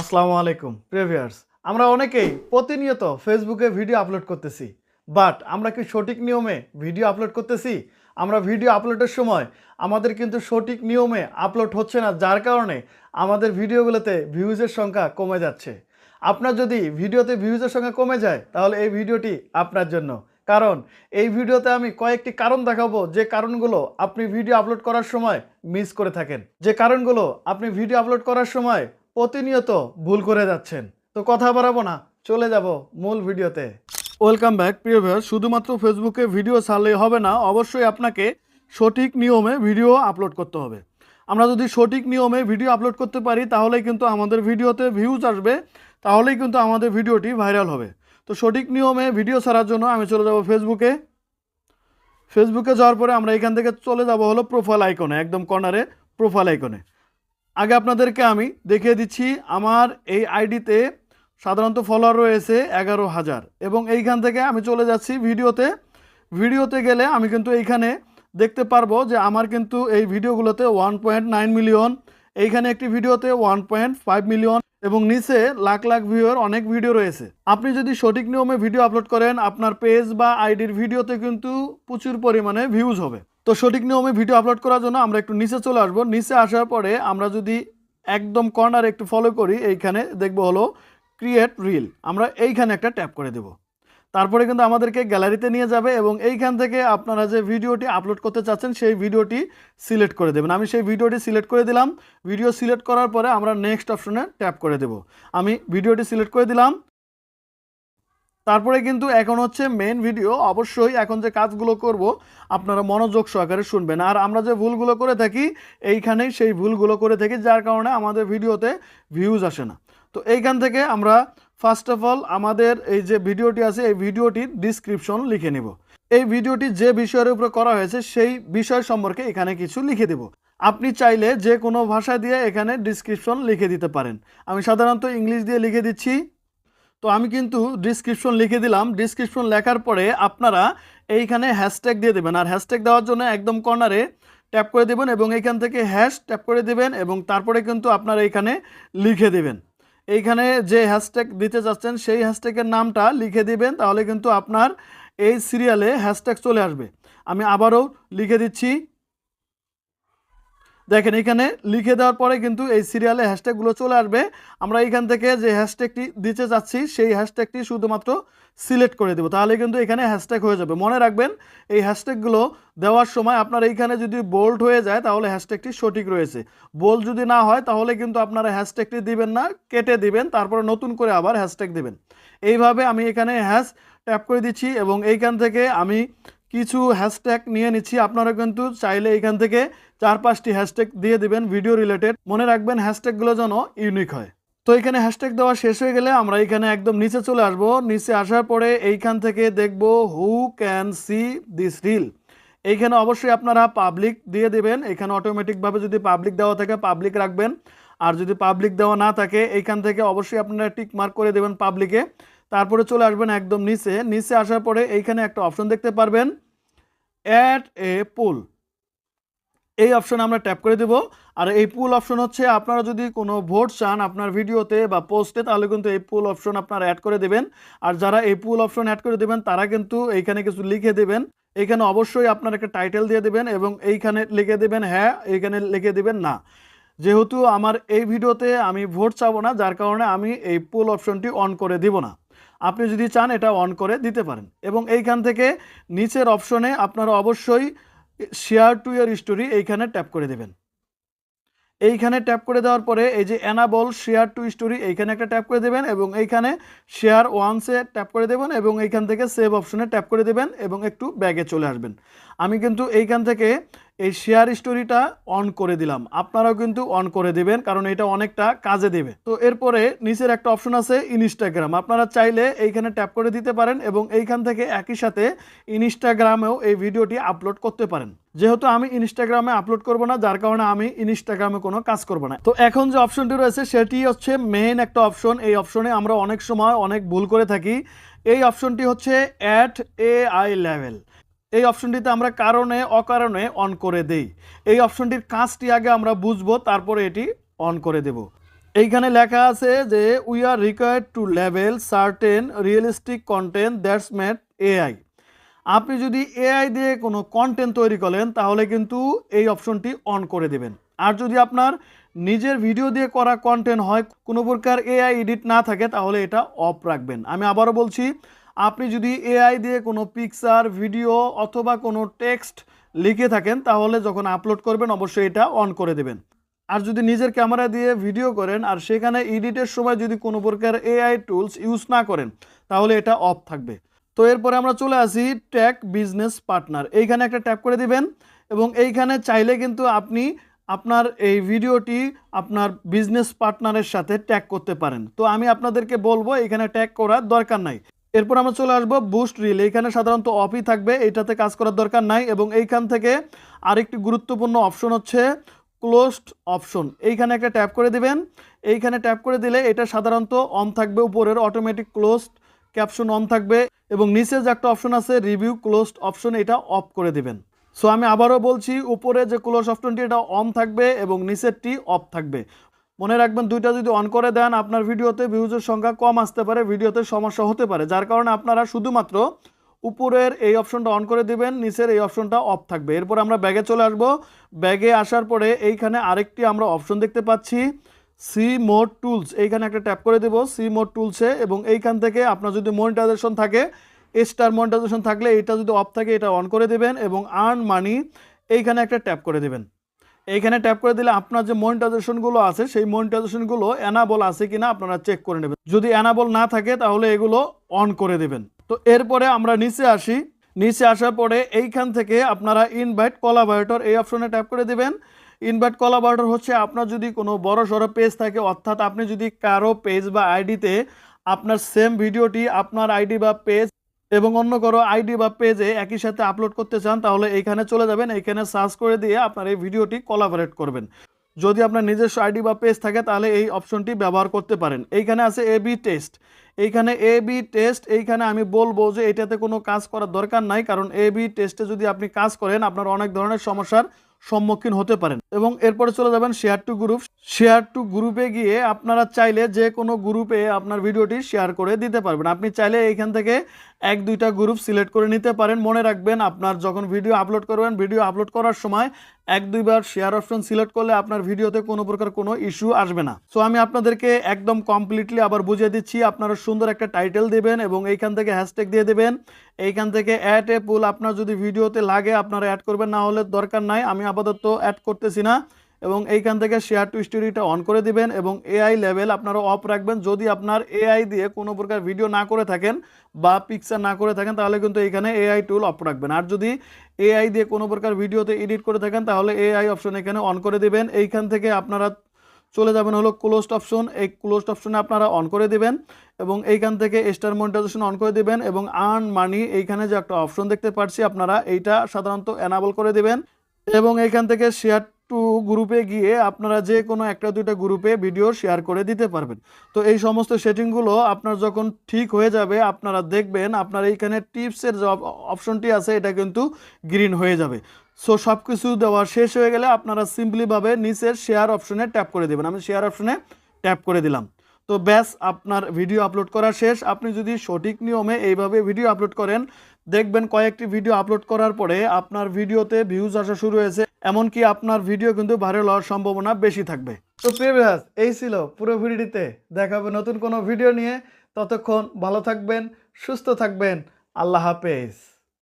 আসসালামু আলাইকুম প্রিভিয়ার্স আমরা অনেকেই প্রতিনিয়ত ফেসবুকে ভিডিও আপলোড করতেছি বাট আমরা কি সঠিক নিয়মে ভিডিও আপলোড করতেছি? আমরা ভিডিও আপলোডের সময় আমাদের কিন্তু সঠিক নিয়মে আপলোড হচ্ছে না, যার কারণে আমাদের ভিডিওগুলোতে ভিউজের সংখ্যা কমে যাচ্ছে। আপনার যদি ভিডিওতে ভিউজের সংখ্যা কমে যায়, তাহলে এই ভিডিওটি আপনার জন্য। কারণ এই ভিডিওতে আমি কয়েকটি কারণ দেখাবো, যে কারণগুলো আপনি ভিডিও আপলোড করার সময় মিস করে থাকেন। যে কারণগুলো আপনি ভিডিও আপলোড করার সময় প্রতিনিয়ত ভুল করে যাচ্ছেন। তো কথা বাড়াবো না, চলে যাব মূল ভিডিওতে। ওয়েলকাম ব্যাক, প্রিয় ভিউয়ার শুধুমাত্র ফেসবুকে ভিডিও ছাড়লেই হবে না, অবশ্যই আপনাকে সঠিক নিয়মে ভিডিও আপলোড করতে হবে। আমরা যদি সঠিক নিয়মে ভিডিও আপলোড করতে পারি তাহলে কিন্তু আমাদের ভিডিওতে ভিউজ আসবে, তাহলেই কিন্তু আমাদের ভিডিওটি ভাইরাল হবে। তো সঠিক নিয়মে ভিডিও ছাড়ার জন্য আমি চলে যাব ফেসবুকে। ফেসবুকে যাওয়ার পরে আমরা এখান থেকে চলে যাব হলো প্রোফাইল আইকনে একদম কর্নারে প্রোফাইল আইকনে আগে আপনাদেরকে আমি দেখিয়ে দিচ্ছি, আমার এই আইডিতে সাধারণত ফলোয়ার রয়েছে এগারো হাজার। এবং এইখান থেকে আমি চলে যাচ্ছি ভিডিওতে। ভিডিওতে গেলে আমি কিন্তু এইখানে দেখতে পারব যে আমার কিন্তু এই ভিডিওগুলোতে ওয়ান পয়েন্ট নাইন মিলিয়ন এইখানে একটি ভিডিওতে ওয়ান পয়েন্ট ফাইভ মিলিয়ন এবং নিচে লাখ লাখ ভিউয়ের অনেক ভিডিও রয়েছে। আপনি যদি সঠিক নিয়মে ভিডিও আপলোড করেন, আপনার পেজ বা আইডির ভিডিওতে কিন্তু প্রচুর পরিমাণে ভিউজ হবে। তো সঠিক নিয়মে ভিডিও আপলোড করার জন্য আমরা একটু নিচে চলে আসব। নিচে আসার পরে আমরা যদি একদম কর্নার একটু ফলো করি, এইখানে দেখব হলো ক্রিয়েট রিল আমরা এইখানে একটা ট্যাপ করে দেব। তারপরে কিন্তু আমাদেরকে গ্যালারিতে নিয়ে যাবে এবং এইখান থেকে আপনারা যে ভিডিওটি আপলোড করতে চাচ্ছেন, সেই ভিডিওটি সিলেক্ট করে দেবেন। আমি সেই ভিডিওটি সিলেক্ট করে দিলাম। ভিডিও সিলেক্ট করার পরে আমরা নেক্সট অপশনে ট্যাপ করে দেব। আমি ভিডিওটি সিলেক্ট করে দিলাম। তারপরে কিন্তু এখন হচ্ছে মেন ভিডিও অবশ্যই এখন যে কাজগুলো করব, আপনারা মনোযোগ সহকারে শুনবেন। আর আমরা যে ভুলগুলো করে থাকি, এইখানেই সেই ভুলগুলো করে থাকি, যার কারণে আমাদের ভিডিওতে ভিউজ আসে না। তো এইখান থেকে আমরা ফার্স্ট অফ অল আমাদের এই যে ভিডিওটি আছে, এই ভিডিওটির ডিসক্রিপশন লিখে নিব। এই ভিডিওটি যে বিষয়ের উপরে করা হয়েছে, সেই বিষয় সম্পর্কে এখানে কিছু লিখে দেব। আপনি চাইলে যে কোনো ভাষা দিয়ে এখানে ডিসক্রিপশন লিখে দিতে পারেন। আমি সাধারণত ইংলিশ দিয়ে লিখে দিচ্ছি। তো আমি কিন্তু ডিসক্রিপশন লিখে দিলাম। ডিসক্রিপশন লেখার পরে আপনারা এইখানে হ্যাশট্যাগ দিয়ে দেবেন। আর হ্যাশট্যাগ দেওয়ার জন্য একদম কর্নারে ট্যাপ করে দেবেন এবং এইখান থেকে হ্যাশ ট্যাপ করে দেবেন এবং তারপরে কিন্তু আপনারা এইখানে লিখে দেবেন। এইখানে যে হ্যাশট্যাগ দিতে চাচ্ছেন সেই হ্যাশট্যাগের নামটা লিখে দিবেন, তাহলে কিন্তু আপনার এই সিরিয়ালে হ্যাশট্যাগ চলে আসবে। আমি আবারও লিখে দিচ্ছি দেখেন, এখানে লিখে দেওয়ার পরে কিন্তু এই সিরিয়ালে হ্যাশট্যাগুলো চলে আসবে। আমরা এখান থেকে যে হ্যাশট্যাগটি দিতে চাচ্ছি সেই হ্যাশট্যাগটি শুধুমাত্র সিলেক্ট করে দেবো। তাহলে কিন্তু এখানে হ্যাশট্যাগ হয়ে যাবে। মনে রাখবেন, এই হ্যাশট্যাগুলো দেওয়ার সময় আপনার এইখানে যদি বোল্ড হয়ে যায়, তাহলে হ্যাশট্যাগটি সঠিক রয়েছে। বোল্ড যদি না হয়, তাহলে কিন্তু আপনারা হ্যাশট্যাগটি দিবেন না, কেটে দিবেন, তারপরে নতুন করে আবার হ্যাশট্যাগ দিবেন। এইভাবে আমি এখানে হ্যাশ ট্যাপ করে দিচ্ছি এবং এইখান থেকে আমি কিছু হ্যাশট্যাগ নিয়ে নিচ্ছি। আপনারা কিন্তু চাইলে এইখান থেকে চার পাঁচটি হ্যাশট্যাগ দিয়ে দিবেন ভিডিও রিলেটেড মনে রাখবেন হ্যাশট্যাগুলো যেন ইউনিক হয়। তো এখানে হ্যাশট্যাগ দেওয়া শেষ হয়ে গেলে আমরা এখানে একদম নিচে চলে আসব। নিচে আসার পরে এইখান থেকে দেখব who can see this reel এইখানে অবশ্যই আপনারা পাবলিক দিয়ে দেবেন। এখানে অটোমেটিকভাবে যদি পাবলিক দেওয়া থাকে পাবলিক রাখবেন। আর যদি পাবলিক দেওয়া না থাকে, এইখান থেকে অবশ্যই আপনারা টিক মার্ক করে দেবেন পাবলিকে তারপরে চলে আসবেন একদম নিচে। নিচে আসার পরে এইখানে একটা অপশন দেখতে পারবেন। অ্যাড এ পুল এই অপশনে আমরা ট্যাপ করে দেব। আর এই পুল অপশন হচ্ছে আপনারা যদি কোনো ভোট চান আপনার ভিডিওতে বা পোস্টে তাহলে কিন্তু এই পুল অপশন আপনারা অ্যাড করে দেবেন। আর যারা এই পুল অপশন অ্যাড করে দেবেন, তারা কিন্তু এইখানে কিছু লিখে দেবেন। এইখানে অবশ্যই আপনার একটা টাইটেল দিয়ে দেবেন এবং এইখানে লিখে দেবেন হ্যাঁ এইখানে লিখে দেবেন না। যেহেতু আমার এই ভিডিওতে আমি ভোট চাবো না, যার কারণে আমি এই পুল অপশনটি অন করে দিব না। আপনি যদি চান এটা অন করে দিতে পারেন। এবং এইখান থেকে নিচের অপশনে আপনারা অবশ্যই শেয়ার টু ইয়ার স্টোরি এইখানে ট্যাপ করে দেবেন। এইখানে ট্যাপ করে দেওয়ার পরে এই যে অ্যানাবল শেয়ার টু স্টোরি এইখানে একটা ট্যাপ করে দেবেন এবং এইখানে শেয়ার ওয়ান্সে ট্যাপ করে দেবেন এবং এইখান থেকে সেভ অপশনে ট্যাপ করে দেবেন এবং একটু ব্যাগে চলে আসবেন। আমি কিন্তু এইখান থেকে এই শেয়ার স্টোরিটা অন করে দিলাম। আপনারাও কিন্তু অন করে দেবেন, কারণ এটা অনেকটা কাজে দেবে। তো এরপরে নিচের একটা অপশন আছে ইনস্টাগ্রাম আপনারা চাইলে এইখানে ট্যাপ করে দিতে পারেন এবং এইখান থেকে একই সাথে ইনস্টাগ্রামেও এই ভিডিওটি আপলোড করতে পারেন। যেহেতু আমি ইনস্টাগ্রামে আপলোড করব না, যার কারণে আমি ইনস্টাগ্রামে কোনো কাজ করব না। তো এখন যে অপশনটি রয়েছে, সেটি হচ্ছে মেইন একটা অপশন এই অপশনে আমরা অনেক সময় অনেক ভুল করে থাকি। এই অপশনটি হচ্ছে অ্যাট এ আই লেভেল এই অপশনটিতে আমরা কারণে, অকারণে অন করে দেই। এই অপশনটির কাজটি আগে আমরা বুঝব, তারপরে এটি অন করে দেব। এইখানে লেখা আছে যে we are required to level certain realistic content that's made AI আপনি যদি এআই দিয়ে কোনো কন্টেন্ট তৈরি করেন, তাহলে কিন্তু এই অপশনটি অন করে দেবেন। আর যদি আপনার নিজের ভিডিও দিয়ে করা কন্টেন্ট হয়, কোনো প্রকার এআই এডিট না থাকে, তাহলে এটা অফ রাখবেন। আমি আবারও বলছি আপনি যদি এআই দিয়ে কোনো পিকচার ভিডিও অথবা কোনো টেক্সট লিখে থাকেন, তাহলে যখন আপলোড করবেন, অবশ্যই এটা অন করে দেবেন। আর যদি নিজের ক্যামেরা দিয়ে ভিডিও করেন, আর সেখানে এডিটের সময় যদি কোনো প্রকার এআই টুলস ইউজ না করেন, তাহলে এটা অফ থাকবে। তো এরপরে আমরা চলে আসি ট্যাগ বিজনেস পার্টনার এইখানে একটা ট্যাপ করে দিবেন, এবং এইখানে চাইলে কিন্তু আপনি আপনার এই ভিডিওটি আপনার বিজনেস পার্টনারের সাথে ট্যাগ করতে পারেন। তো আমি আপনাদেরকে বলব, এখানে ট্যাগ করার দরকার নাই। এরপর আমরা চলে আসব বুস্ট রিল। এইখানে সাধারণত অফই থাকবে এইটাতে কাজ করার দরকার নাই এবং এইখান থেকে আরেকটি গুরুত্বপূর্ণ অপশন হচ্ছে ক্লোজড অপশন। এইখানে একটা ট্যাপ করে দিবেন। এইখানে ট্যাপ করে দিলে এটা সাধারণত অন থাকবে উপরের অটোমেটিক ক্লোজড ক্যাপশন অন থাকবে এবং নিচে যে একটা অপশন আছে রিভিউ ক্লোজড অপশন এটা অফ করে দিবেন। সো আমি আবারও বলছি, উপরে যে ক্লোজ অপশনটি এটা অন থাকবে এবং নিচেরটি অফ থাকবে। মনে রাখবেন, দুইটা যদি অন করে দেন, আপনার ভিডিওতে ভিউজের সংখ্যা কম আসতে পারে, ভিডিওতে সমস্যা হতে পারে। যার কারণে আপনারা শুধুমাত্র উপরের এই অপশনটা অন করে দিবেন, নিচের এই অপশনটা অফ থাকবে। এরপর আমরা ব্যাগে চলে আসব। ব্যাগে আসার পরে এইখানে আরেকটি আমরা অপশন দেখতে পাচ্ছি সি মোড টুলস এইখানে একটা ট্যাপ করে দেব সি মোড টুলসে এবং এইখান থেকে আপনার যদি মনিটাইজেশন থাকে স্টার মনিটাইজেশন থাকলে এটা যদি অফ থাকে, এটা অন করে দেবেন, এবং আর্ন মানি এইখানে একটা ট্যাপ করে দেবেন। এইখানে ট্যাপ করে দিলে আপনার যে মনিটাইজেশনগুলো আছে, সেই মনিটাইজেশনগুলো অ্যানাবল আছে কিনা আপনারা চেক করে নেবেন। যদি অ্যানাবল না থাকে, তাহলে এগুলো অন করে দেবেন। তো এরপরে আমরা নিচে আসি। নিচে আসার পরে এইখান থেকে আপনারা ইনভাইট কলাবারেটর এই অপশনে ট্যাপ করে দেবেন। ইনভাইট কলাবারেটর হচ্ছে আপনার যদি কোনো বড় সড়ো পেজ থাকে, অর্থাৎ আপনি যদি কারও পেজ বা আইডিতে আপনার সেম ভিডিওটি আপনার আইডি বা পেজ এবং অন্য কোনো আইডি বা পেজে একই সাথে আপলোড করতে চান, তাহলে এইখানে চলে যাবেন। এইখানে সার্চ করে দিয়ে আপনার এই ভিডিওটি কলাবরেট করবেন। যদি আপনার নিজস্ব আইডি বা পেজ থাকে, তাহলে এই অপশনটি ব্যবহার করতে পারেন। এইখানে আছে এ বি টেস্ট এইখানে এ বি টেস্ট এইখানে আমি বলব যে এটাতে কোনো কাজ করার দরকার নাই, কারণ এ বি টেস্টে যদি আপনি কাজ করেন, আপনার অনেক ধরনের সমস্যার সম্মুখীন হতে পারেন। এবং এরপরে চলে যাবেন share to group share to গ্রুপে গিয়ে আপনারা চাইলে যে কোনো গ্রুপে আপনার ভিডিওটি শেয়ার করে দিতে পারবেন। আপনি চাইলে এইখান থেকে এক, দুইটা গ্রুপ সিলেক্ট করে নিতে পারেন। মনে রাখবেন, আপনার যখন ভিডিও আপলোড করবেন ভিডিও আপলোড করার সময় এক, দুইবার শেয়ার অপশন সিলেক্ট করলে আপনার ভিডিওতে কোনো প্রকার কোনো ইস্যু আসবে না। সো আমি আপনাদেরকে একদম কমপ্লিটলি আবার বুঝিয়ে দিচ্ছি, আপনারা সুন্দর একটা টাইটেল দেবেন এবং এইখান থেকে হ্যাশট্যাগ দিয়ে দেবেন। এইখান থেকে অ্যাড এ পুল আপনার যদি ভিডিওতে লাগে, আপনারা অ্যাড করবেন। না হলে দরকার নাই, আমি আপাতত অ্যাড করতেছি। না এবং এইখান থেকে শেয়ার টু স্টোরিটা অন করে দিবেন এবং এআই লেভেল আপনারা অফ রাখবেন। যদি আপনার এআই দিয়ে কোনো প্রকার ভিডিও না করে থাকেন বা পিকচার না করে থাকেন, তাহলে কিন্তু এইখানে এআই টুল অফ রাখবেন। আর যদি এআই দিয়ে কোনো প্রকার ভিডিওতে এডিট করে থাকেন, তাহলে এআই অপশন এখানে অন করে দিবেন। এইখান থেকে আপনারা চলে যাবেন হলো ক্লোজড অপশন এই ক্লোজড অপশনে আপনারা অন করে দিবেন এবং এইখান থেকে স্টার মনিটাইজেশন অন করে দিবেন এবং আর্ন মানি এইখানে যে একটা অপশন দেখতে পাচ্ছি আপনারা এইটা সাধারণত অ্যানাবল করে দিবেন। এবং এইখান থেকে শেয়ার টু গ্রুপে গিয়ে আপনারা যে কোনো একটা দুইটা গ্রুপে ভিডিও শেয়ার করে দিতে পারবেন। তো এই সমস্ত সেটিংগুলো আপনার যখন ঠিক হয়ে যাবে, আপনারা দেখবেন আপনার এইখানে টিপসের যে অপশনটি আছে, এটা কিন্তু গ্রিন হয়ে যাবে। সো সব কিছু দেওয়া শেষ হয়ে গেলে আপনারা সিম্পলিভাবে নিচের শেয়ার অপশনে ট্যাপ করে দেবেন। আমি শেয়ার অপশনে ট্যাপ করে দিলাম। তো ব্যাস, আপনার ভিডিও আপলোড করা শেষ। আপনি যদি সঠিক নিয়মে এইভাবে ভিডিও আপলোড করেন, দেখবেন কয়েকটি ভিডিও আপলোড করার পরে আপনার ভিডিওতে ভিউজ আসা শুরু হয়েছে। এমনকি আপনার ভিডিও কিন্তু ভাইরাল হওয়ার সম্ভাবনা বেশি থাকবে। তো প্রিভিয়াস এই ছিল পুরো ভিডিওটিতে দেখা হবে নতুন কোনো ভিডিও নিয়ে। ততক্ষণ ভালো থাকবেন, সুস্থ থাকবেন। আল্লাহ হাফেজ।